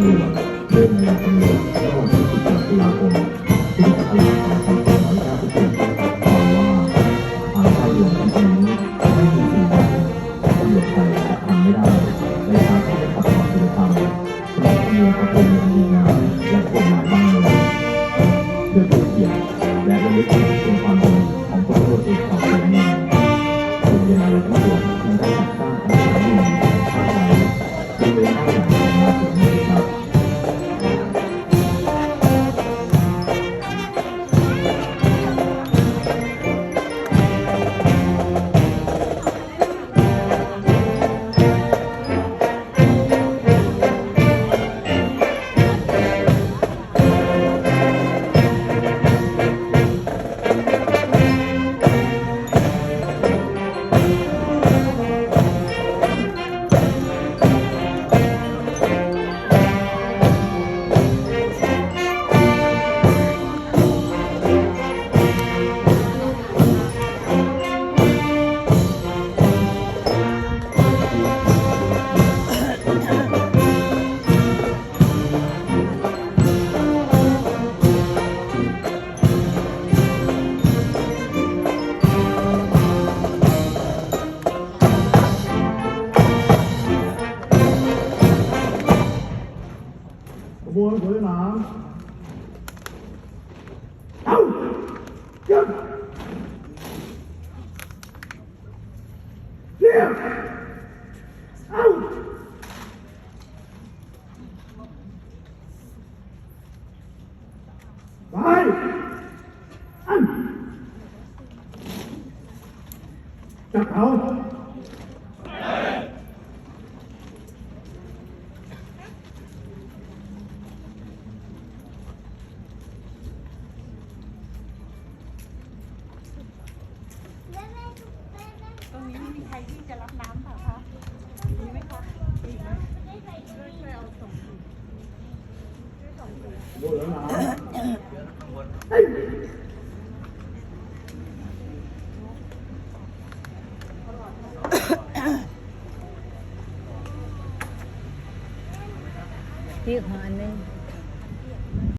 ำรวจเรื่องในตำรวจเมื่อวันที่18ตุลาคมพุทธศักราช2497กล่าวว่าทางชายหลงแผ่นี้ไม่มีสิ่งใดตำรวจไทยจะทำไม่ได้ในการที่จะขัดขวางศีลธรรมสนับสนุนประเพณีอันดีงามและกฎหมายบ้านเมืองเพื่อเป็นเกียรติและระลึกถึงความ ขบวนสวยหนามเอาเก็บเรงนี้มีใครที่จะรับน้ำเปล่าคะมีไหมคะมีไหมช่วยช่วยเอาส่งดูแล้วหนามเฮ้ยพี่ขออันนึง